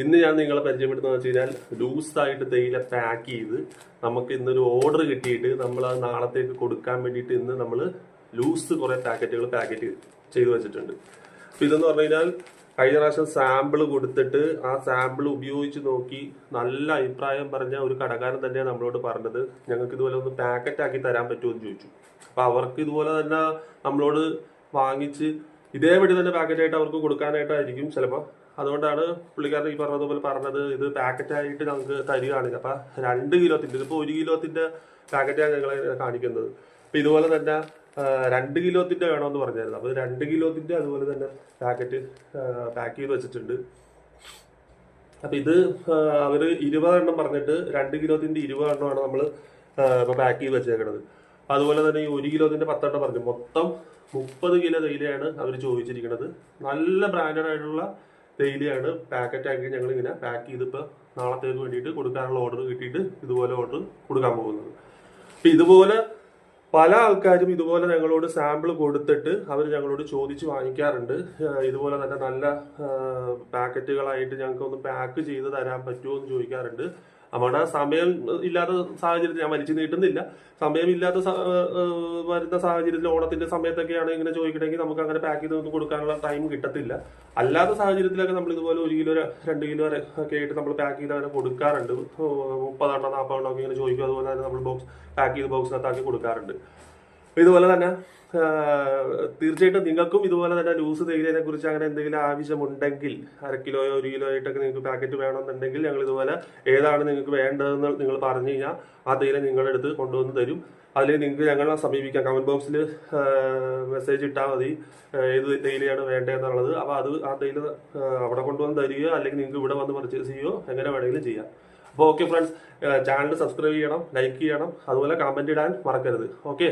ഇന്ന് ഞാൻ നിങ്ങളെ പരിചയപ്പെടുന്നത് വെച്ച് കഴിഞ്ഞാൽ ലൂസായിട്ട് തേയില പാക്ക് ചെയ്ത് നമുക്ക് ഇന്നൊരു ഓർഡർ കിട്ടിയിട്ട് നമ്മൾ അത് നാളത്തേക്ക് കൊടുക്കാൻ വേണ്ടിയിട്ട് ഇന്ന് നമ്മൾ ലൂസ് കുറെ പാക്കറ്റുകൾ പാക്കറ്റ് ചെയ്തു വെച്ചിട്ടുണ്ട്. അപ്പൊ ഇതെന്ന് പറഞ്ഞു കഴിഞ്ഞാൽ കഴിഞ്ഞ പ്രാവശ്യം സാമ്പിൾ കൊടുത്തിട്ട് ആ സാമ്പിൾ ഉപയോഗിച്ച് നോക്കി നല്ല അഭിപ്രായം പറഞ്ഞ ഒരു കടക്കാരൻ തന്നെയാണ് നമ്മളോട് പറഞ്ഞത്. ഞങ്ങൾക്ക് ഇതുപോലെ ഒന്ന് പാക്കറ്റ് ആക്കി തരാൻ പറ്റുമോ എന്ന് ചോദിച്ചു. അപ്പൊ അവർക്ക് ഇതുപോലെ തന്നെ നമ്മളോട് വാങ്ങിച്ച് ഇതേപടി തന്നെ പാക്കറ്റായിട്ട് അവർക്ക് കൊടുക്കാനായിട്ടായിരിക്കും ചിലപ്പോൾ അതുകൊണ്ടാണ് പുള്ളിക്കാരൻ ഈ പറഞ്ഞതുപോലെ പറഞ്ഞത് ഇത് പാക്കറ്റായിട്ട് നമുക്ക് തരികയാണ് അപ്പം രണ്ട് കിലോത്തിന്റെ ഇതിപ്പോൾ ഒരു കിലോത്തിന്റെ പാക്കറ്റാണ് ഞങ്ങൾ കാണിക്കുന്നത്. അപ്പം ഇതുപോലെ തന്നെ രണ്ട് കിലോത്തിന്റെ വേണമെന്ന് പറഞ്ഞായിരുന്നു. അപ്പോൾ രണ്ട് കിലോത്തിന്റെ അതുപോലെ തന്നെ പാക്കറ്റ് പാക്ക് ചെയ്ത് വെച്ചിട്ടുണ്ട്. അപ്പം ഇത് അവർ ഇരുപതെണ്ണം പറഞ്ഞിട്ട് രണ്ട് കിലോത്തിന്റെ ഇരുപതെണ്ണമാണ് നമ്മൾ ഇപ്പോൾ പാക്ക് ചെയ്ത് വെച്ചേക്കുന്നത് അതുപോലെ തന്നെ ഈ ഒരു കിലോത്തിന്റെ പത്തെണ്ണം പറഞ്ഞു. മൊത്തം മുപ്പത് കിലോ തേയിലയാണ് അവർ ചോദിച്ചിരിക്കുന്നത് നല്ല ബ്രാൻഡഡ് ആയിട്ടുള്ള തേയിലയാണ് പാക്കറ്റ് ആക്കി ഞങ്ങൾ ഇങ്ങനെ പാക്ക് ചെയ്ത് ഇപ്പൊ നാളത്തേക്ക് വേണ്ടിയിട്ട് കൊടുക്കാനുള്ള ഓർഡർ കിട്ടിയിട്ട് ഇതുപോലെ ഓർഡർ കൊടുക്കാൻ പോകുന്നത്. അപ്പൊ ഇതുപോലെ പല ആൾക്കാരും ഇതുപോലെ ഞങ്ങളോട് സാമ്പിൾ കൊടുത്തിട്ട് അവർ ഞങ്ങളോട് ചോദിച്ച് വാങ്ങിക്കാറുണ്ട്. ഇതുപോലെ തന്നെ നല്ല പാക്കറ്റുകളായിട്ട് ഞങ്ങൾക്ക് ഒന്ന് പാക്ക് ചെയ്ത് തരാൻ പറ്റുമോ എന്ന് ചോദിക്കാറുണ്ട്. നമ്മുടെ സമയം ഇല്ലാത്ത സാഹചര്യത്തിൽ ഞാൻ മരിച്ചു നീട്ടുന്നില്ല. സമയമില്ലാത്ത വരുന്ന സാഹചര്യത്തിൽ ഓണത്തിന്റെ സമയത്തൊക്കെയാണ് ഇങ്ങനെ ചോദിക്കണമെങ്കിൽ നമുക്ക് അങ്ങനെ പാക്ക് ചെയ്ത് കൊടുക്കാനുള്ള ടൈം കിട്ടത്തില്ല. അല്ലാത്ത സാഹചര്യത്തിലൊക്കെ നമ്മൾ ഇതുപോലെ ഒരു കിലോ രണ്ട് കിലോ വരെ ഒക്കെ ആയിട്ട് നമ്മൾ പാക്ക് ചെയ്ത് അങ്ങനെ കൊടുക്കാറുണ്ട്. മുപ്പതെണ്ണം നാൽപ്പതെണ്ണം ഒക്കെ ഇങ്ങനെ ചോദിക്കും. അതുപോലെ തന്നെ നമ്മൾ ബോക്സ് പാക്ക് ചെയ്ത് ബോക്സിനകത്താക്കി കൊടുക്കാറുണ്ട്. ഇതുപോലെ തന്നെ തീർച്ചയായിട്ടും നിങ്ങൾക്കും ഇതുപോലെ തന്നെ ലൂസ് തേയിലയെ കുറിച്ച് അങ്ങനെ എന്തെങ്കിലും ആവശ്യമുണ്ടെങ്കിൽ അര കിലോയോ ഒരു കിലോ ആയിട്ടൊക്കെ നിങ്ങൾക്ക് പാക്കറ്റ് വേണമെന്നുണ്ടെങ്കിൽ ഞങ്ങൾ ഇതുപോലെ ഏതാണ് നിങ്ങൾക്ക് വേണ്ടതെന്ന് നിങ്ങൾ പറഞ്ഞു കഴിഞ്ഞാൽ ആ തേയില നിങ്ങളുടെ അടുത്ത് കൊണ്ടുവന്ന് തരും. അതിൽ നിങ്ങൾക്ക് ഞങ്ങളെ സമീപിക്കാം. കമന്റ് ബോക്സിൽ മെസ്സേജ് ഇട്ടാൽ മതി. ഏത് തേയിലയാണ് വേണ്ടതെന്നുള്ളത് അപ്പോൾ അത് ആ തേയില അവിടെ കൊണ്ടുവന്ന് തരികയോ അല്ലെങ്കിൽ നിങ്ങൾക്ക് ഇവിടെ വന്ന് പർച്ചേസ് ചെയ്യുകയോ എങ്ങനെ വേണമെങ്കിലും ചെയ്യാം. അപ്പോൾ ഓക്കെ ഫ്രണ്ട്സ് ചാനൽ സബ്സ്ക്രൈബ് ചെയ്യണം ലൈക്ക് ചെയ്യണം. അതുപോലെ കമന്റ് ഇടാൻ മറക്കരുത്. ഓക്കെ